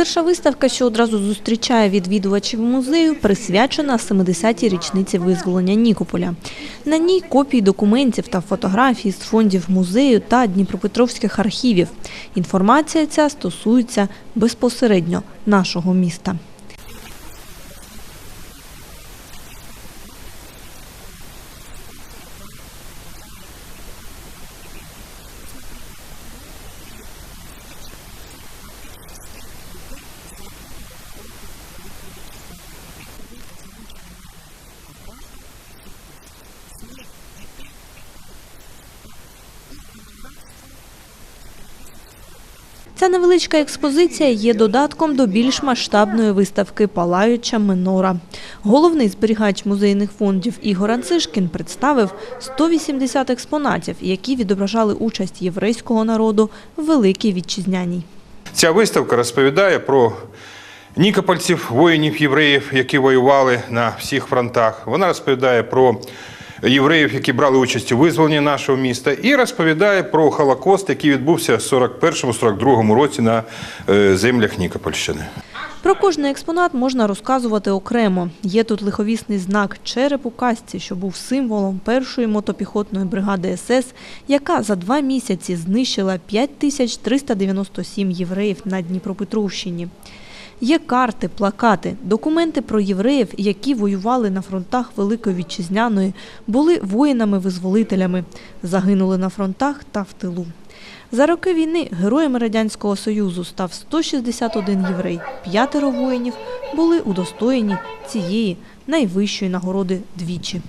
Перша виставка, що одразу зустрічає відвідувачів музею, присвячена 70-й річниці визволення Нікополя. На ній копії документів та фотографії з фондів музею та Дніпропетровських архівів. Інформація ця стосується безпосередньо нашого міста. Ця невеличка експозиція є додатком до більш масштабної виставки Палаюча минора. Головний зберігач музейних фондів Ігор Анцишкін представив 180 експонатів, які відображали участь єврейського народу в Великій Вітчизняній. Ця виставка розповідає про нікопольців, воїнів євреїв, які воювали на всіх фронтах. Вона розповідає про євреїв, які брали участь у визволенні нашого міста, і розповідає про Холокост, який відбувся в 41-42 році на е, землях Нікопольщини. Про кожний експонат можна розказувати окремо. Є тут лиховісний знак череп у касці, що був символом першої мотопіхотної бригади СС, яка за два місяці знищила 5397 євреїв на Дніпропетровщині. Є карти, плакати, документи про євреїв, які воювали на фронтах Великої Вітчизняної, були воїнами-визволителями, загинули на фронтах та в тилу. За роки війни героями Радянського Союзу став 161 єврей. П'ятеро воїнів були удостоєні цієї найвищої нагороди двічі.